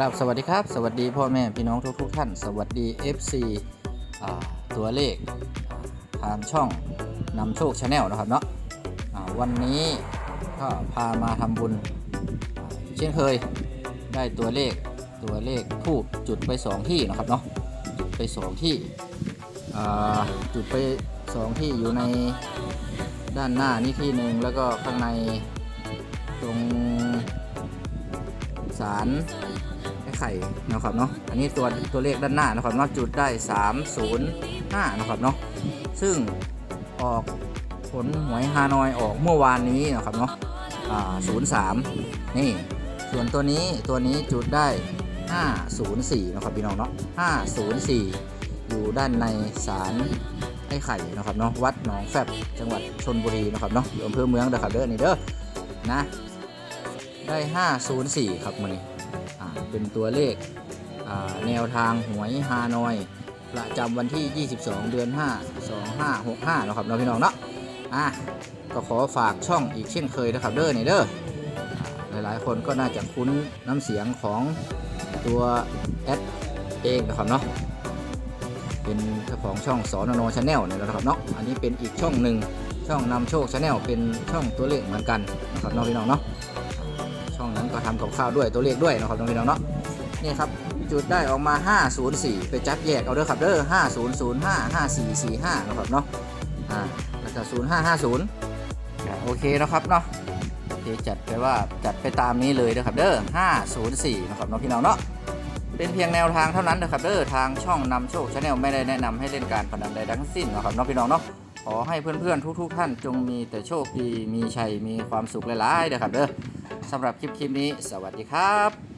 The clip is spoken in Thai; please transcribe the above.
ครับสวัสดีครับ สวัสดีพ่อแม่พี่น้องทุกทุกท่าน สวัสดี FC ตัวเลขอ่าทางช่องนำโชคชาแนลนะครับเนาะวันนี้ก็พามาทำบุญ เช่นเคยได้ตัวเลขตัวเลขทูบจุดไป 2 ที่นะครับเนาะจุดไป 2 ที่จุดไป 2 ที่อยู่ในด้านหน้านี่ที่หนึ่งแล้วก็ข้างในตรงาลไอ้ไข่นะครับเนาะ อันนี้ตัวตัวเลขด้านหน้านะครับเนาะจุดได้ 305นะครับเนาะ ซึ่งออกผลหวยฮานอยออกเมื่อวานนี้นะครับเนาะอ่า03นี่ ส่วนตัวนี้ตัวนี้จุดได้ 504นะครับพี่น้องเนาะ504 อยู่ด้านในศาลไอ้ไข่นะครับเนาะวัดหนองแฟบจังหวัดชนบุรีนะครับเนาะอยู่อำเภอเมืองเด้อครับเด้อนี่เด้อนะ ได้ 504 ครับมือนี้เป็นตัวเลขแนวทางหวยฮานอย ประจำวันที่ 22 เดือน 5 2565นะครับเนาะพี่น้องเนาะอะก็ขอฝากช่องอีกเช่นเคยนะครับเด้อนี่เด้ออ่าหลายๆ คนก็น่าจะคุ้นน้ำเสียงของตัวแอดเองนะครับเนาะเป็นเจ้าของช่องสอนโนชาแนลเนี่ยนะครับเนาะอันนี้เป็นอีกช่องหนึ่งช่องนำโชคชาแนลเป็นช่องตัวเลขเหมือนกันนะครับเนาะพี่น้องเนาะ ช่องนั้นก็ทำกับข้าวด้วยตัวเลขด้วยนะครับน้องพี่น้องเนาะนี่ครับจุดได้ออกมา 504 ไปจับแยกเอาเด้อครับเด้อ5005 5445นะครับเนาะอ่าแล้วก็0550อ่าโอเคนะครับเนาะโอเคจัดไปว่าจัดไปตามนี้เลยเด้อครับเด้อ504 นะครับน้องพี่น้องเนาะ เป็นเพียงแนวทางเท่านั้นนะครับเด้อทางช่องนำโชคชาแนลไม่ได้แนะนำให้เล่นการพนันใดทั้งสิ้นนะครับน้องพี่น้องเนาะ ขอให้เพื่อนๆ ทุกๆ ท่านจงมีแต่โชคดี มีชัย มีความสุขหลายๆเด้อครับเด้อสำหรับคลิปคลิปนี้ สวัสดีครับ